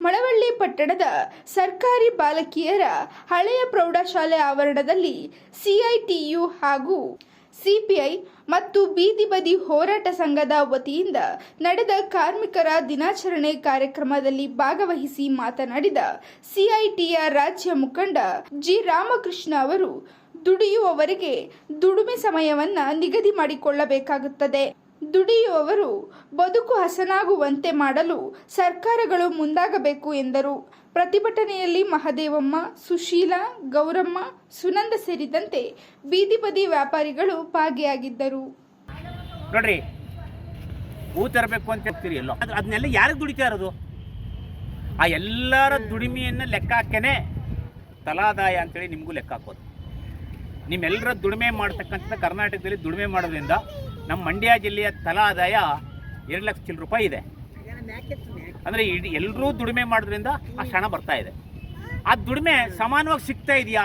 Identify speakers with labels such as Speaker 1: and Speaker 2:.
Speaker 1: ಮಳವಳ್ಳಿ ಪಟ್ಟಣದ ಸರ್ಕಾರಿ ಬಾಲಕಿಯರ ಹಳೆಯ ಪ್ರೌಢಶಾಲೆ ಆವರಣದಲ್ಲಿ ಸಿಐಟಿಯು ಹಾಗೂ ಸಿಪಿಐ ಮತ್ತು ಬೀದಿ ಬದಿ ಹೋರಾಟ ಸಂಘದ ವತಿಯಿಂದ ನಡೆದ ಕಾರ್ಮಿಕರ ದಿನಾಚರಣೆ ಕಾರ್ಯಕ್ರಮದಲ್ಲಿ ಭಾಗವಹಿಸಿ ಮಾತನಾಡಿದ ಸಿಐಟಿಯ ರಾಜ್ಯ ಮುಖಂಡ ಜಿ ರಾಮಕೃಷ್ಣ ಅವರು, ದುಡಿಯುವವರಿಗೆ ದುಡಿಮೆ ಸಮಯವನ್ನ ನಿಗದಿ ಮಾಡಿಕೊಳ್ಳಬೇಕಾಗುತ್ತದೆ. ದುಡಿಯುವವರು ಬದುಕು ಹಸನಾಗುವಂತೆ ಮಾಡಲು ಸರ್ಕಾರಗಳು ಮುಂದಾಗಬೇಕು ಎಂದರು. ಪ್ರತಿಭಟನೆಯಲ್ಲಿ ಮಹದೇವಮ್ಮ, ಸುಶೀಲಾ, ಗೌರಮ್ಮ, ಸುನಂದ ಸೇರಿದಂತೆ ಬೀದಿ ಬದಿ ವ್ಯಾಪಾರಿಗಳು ಭಾಗಿಯಾಗಿದ್ದರು.
Speaker 2: ನೋಡ್ರಿ, ಹೂ ತರಬೇಕು ಅಂತ ಹೇಳ್ತೀರಿ ಎಲ್ಲೋ? ಅದು ಅದನ್ನೆಲ್ಲ ಯಾರಿಗೆ ದುಡಿತಾ ಇರೋದು? ಆ ಎಲ್ಲರ ದುಡಿಮೆಯನ್ನು ಲೆಕ್ಕ ಹಾಕೇನೆ ತಲಾದಾಯ ಅಂತೇಳಿ ನಿಮಗೂ ಲೆಕ್ಕ ಹಾಕೋದು. ನಿಮ್ಮೆಲ್ಲರ ದುಡಿಮೆ ಮಾಡ್ತಕ್ಕಂಥದ್ದು ಕರ್ನಾಟಕದಲ್ಲಿ ದುಡಿಮೆ ಮಾಡೋದ್ರಿಂದ ನಮ್ಮ ಮಂಡ್ಯ ಜಿಲ್ಲೆಯ ತಲಾ ಆದಾಯ ಎರಡು ಲಕ್ಷ ಚಿಲ್ ರೂಪಾಯಿ ಇದೆ. ಅಂದರೆ ಇಡೀ ಎಲ್ಲರೂ ದುಡಿಮೆ ಮಾಡೋದ್ರಿಂದ ಆ ಕ್ಷಣ ಬರ್ತಾ ಇದೆ. ಆ ದುಡಿಮೆ ಸಮಾನವಾಗಿ ಸಿಗ್ತಾ ಇದೆಯಾ?